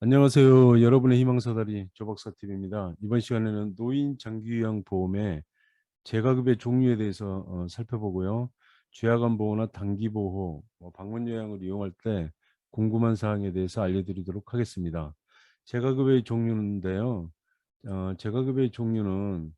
안녕하세요. 여러분의 희망사다리 조박사TV입니다. 이번 시간에는 노인 장기요양 보험의 재가급의 종류에 대해서 어, 살펴보고요. 죄악암 보호나 단기 보호, 뭐 방문 요양을 이용할 때 궁금한 사항에 대해서 알려드리도록 하겠습니다. 재가급의 종류인데요. 어, 재가급의 종류는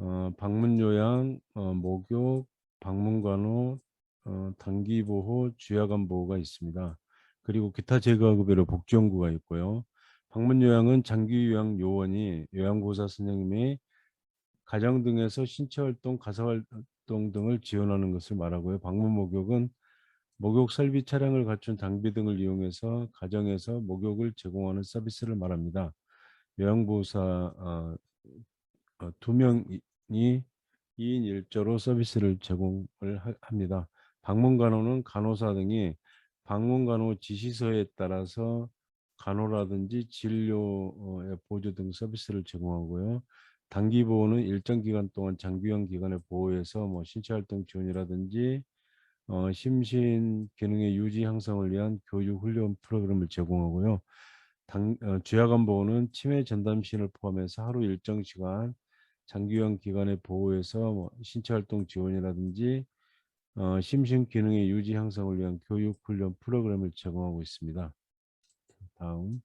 어, 방문 요양, 어, 목욕, 방문 간호, 어, 단기 보호, 죄악암 보호가 있습니다. 그리고 기타 재가급여로 복지연구가 있고요. 방문 요양은 장기 요양 요원이 요양보호사 선생님이 가정 등에서 신체 활동, 가사 활동 등을 지원하는 것을 말하고요. 방문 목욕은 목욕 설비 차량을 갖춘 장비 등을 이용해서 가정에서 목욕을 제공하는 서비스를 말합니다. 요양보호사 어, 어, 두 명이 2인 1조로 서비스를 제공을 하- 합니다. 방문 간호는 간호사 등이 방문 간호 지시서에 따라서 간호라든지 진료의 보조 등 서비스를 제공하고요. 단기 보호는 일정 기간 동안 장기형 기간에 보호해서 뭐 신체 활동 지원이라든지 어, 심신 기능의 유지 향상을 위한 교육 훈련 프로그램을 제공하고요. 당, 어, 죄악암 보호는 치매 전담 시을 포함해서 하루 일정 시간 장기형 기간에 보호해서 뭐 신체 활동 지원이라든지 어, 심신 기능의 유지 향상을 위한 교육 훈련 프로그램을 제공하고 있습니다. 다음.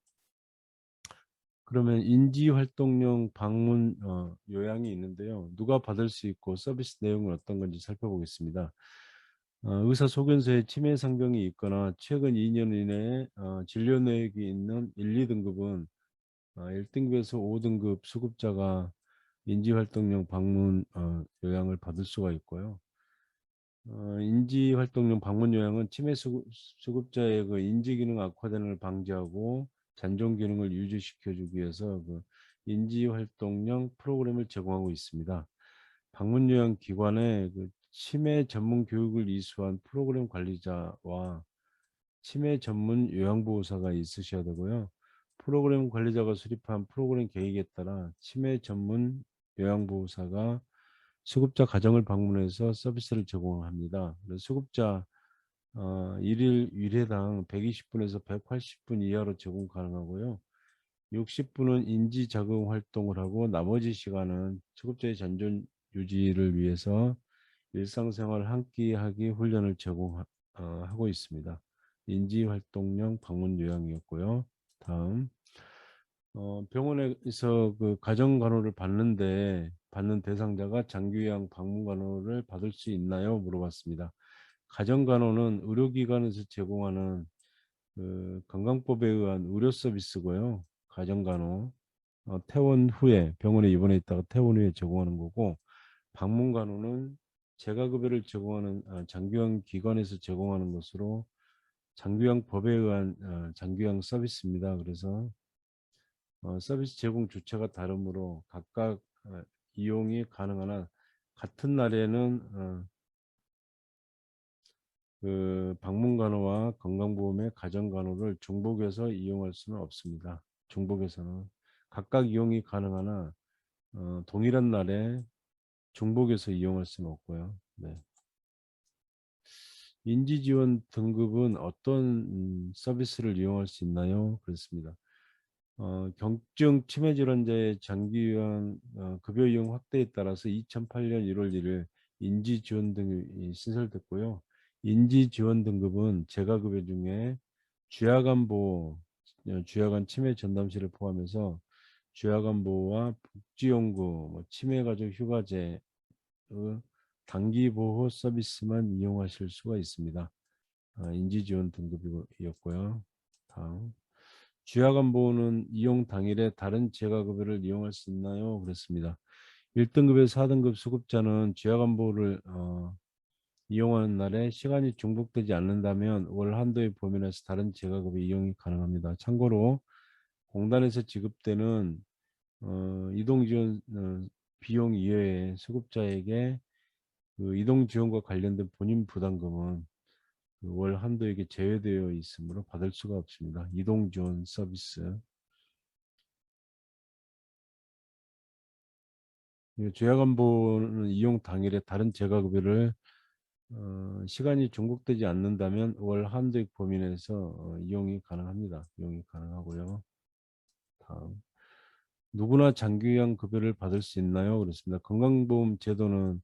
그러면 인지 활동용 방문 어, 요양이 있는데요. 누가 받을 수 있고 서비스 내용은 어떤 건지 살펴보겠습니다. 어, 의사 소견서에 치매 상병이 있거나 최근 2년 이내에 어, 진료 내역이 있는 1, 2등급은 어, 1등급에서 5등급 수급자가 인지활동용 방문 어, 요양을 받을 수가 있고요. 어, 인지 활동용 방문 요양은 치매 수급, 수급 자의 그 인지 기능 악화되는 걸 방지하고 잔존 기능을 유지시켜 주기 위해서 그 인지 활동용 프로그램을 제공하고 있습니다. 방문 요양 기관에 그 치매 전문 교육을 이수한 프로그램 관리자와 치매 전문 요양보호사가 있으셔야 되고요. 프로그램 관리자가 수립한 프로그램 계획에 따라 치매 전문 요양보호사가 수급자 가정을 방문해서 서비스를 제공합니다. 수급자 어, 일일 일회당 120분에서 180분 이하로 제공 가능하고요. 60분은 인지 자극 활동을 하고 나머지 시간은 수급자의 잔존 유지를 위해서 일상생활 한끼 하기 훈련을 제공하고 있습니다. 인지 활동용 방문 요양이었고요. 다음 어, 병원에서 그 가정 간호를 받는데 받는 대상자가 장기요양 방문 간호를 받을 수 있나요? 물어봤습니다. 가정 간호는 의료기관에서 제공하는 그 건강법에 의한 의료 서비스고요. 가정 간호 어, 퇴원 후에 병원에 입원해 있다가 퇴원 후에 제공하는 거고 방문 간호는 재가급여를 제공하는 아, 장기요양 기관에서 제공하는 것으로 장기요양 법에 의한 어, 장기요양 서비스입니다. 그래서 어, 서비스 제공 주체가 다르므로 각각 어, 이용이 가능하나 같은 날에는 어, 그 방문 간호와 건강보험의 가정 간호를 중복해서 이용할 수는 없습니다. 중복해서는 각각 이용이 가능하나 어, 동일한 날에 중복해서 이용할 수는 없고요. 네. 인지지원 등급은 어떤 음, 서비스를 이용할 수 있나요? 그렇습니다. 어, 경증 치매 질환자의 장기 요양 어, 급여 이용 확대에 따라서 2008년 1월 1일 인지 지원 등이 신설됐고요. 인지 지원 등급은 재가 급여 중에 쥐약암 보호, 어, 쥐약암 치매 전담실을 포함해서 쥐약암 보호와 복지연구, 뭐 치매 가족 휴가제, 의 단기 보호 서비스만 이용하실 수가 있습니다. 아, 인지 지원 등급이었고요. 다음. 쥐약암 보호는 이용 당일에 다른 재가급여를 이용할 수 있나요? 그랬습니다. 1등급에서 4등급 수급자는 쥐약암 보호를 어, 이용하는 날에 시간이 중복되지 않는다면 월 한도의 범위 내에서 다른 재가급여 이용이 가능합니다. 참고로 공단에서 지급되는 어, 이동 지원 어, 비용 이외에 수급자에게 그 이동 지원과 관련된 본인 부담금은 그 월 한도에게 제외되어 있으므로 받을 수가 없습니다. 이동 지원 서비스. 죄악안보는 이용 당일에 다른 재가급여를 어, 시간이 중복되지 않는다면 월 한도액 범위 내에서 어, 이용이 가능합니다. 이용이 가능하고요. 다음 누구나 장기요양 급여를 받을 수 있나요? 그렇습니다. 건강보험 제도는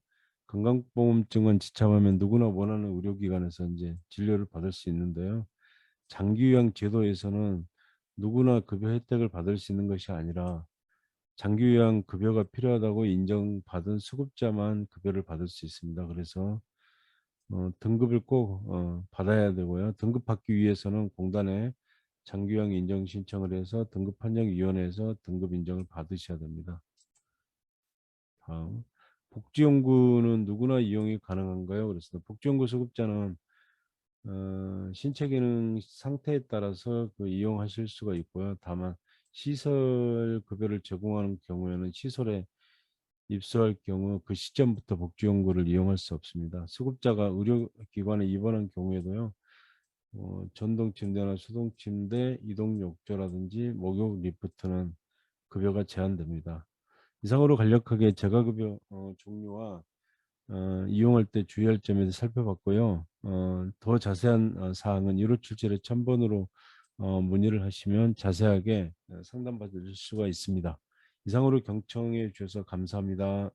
건강보험증은 지참하면 누구나 원하는 의료기관에서 이제 진료를 받을 수 있는데요. 장기요양 제도에서는 누구나 급여 혜택을 받을 수 있는 것이 아니라 장기요양 급여가 필요하다고 인정받은 수급자만 급여를 받을 수 있습니다. 그래서 어, 등급을 꼭 어, 받아야 되고요. 등급 받기 위해서는 공단에 장기요양 인정 신청을 해서 등급 판정위원회에서 등급 인정을 받으셔야 됩니다. 다음 복지연구는 누구나 이용이 가능한가요? 그렇습니다. 복지연구 수급자는 어, 신체 기능 상태에 따라서 그 이용하실 수가 있고요. 다만 시설 급여를 제공하는 경우에는 시설에 입소할 경우 그 시점부터 복지연구를 이용할 수 없습니다. 수급자가 의료기관에 입원한 경우에도요. 어, 전동 침대나 수동 침대, 이동 욕조라든지 목욕 리프트는 급여가 제한됩니다. 이상으로 간략하게 재가급여 어, 종류와 어, 이용할 때 주의할 점에 대해 살펴봤고요. 어, 더 자세한 어, 사항은 1577의 첨번으로 어, 문의를 하시면 자세하게 어, 상담받을 수가 있습니다. 이상으로 경청해 주셔서 감사합니다.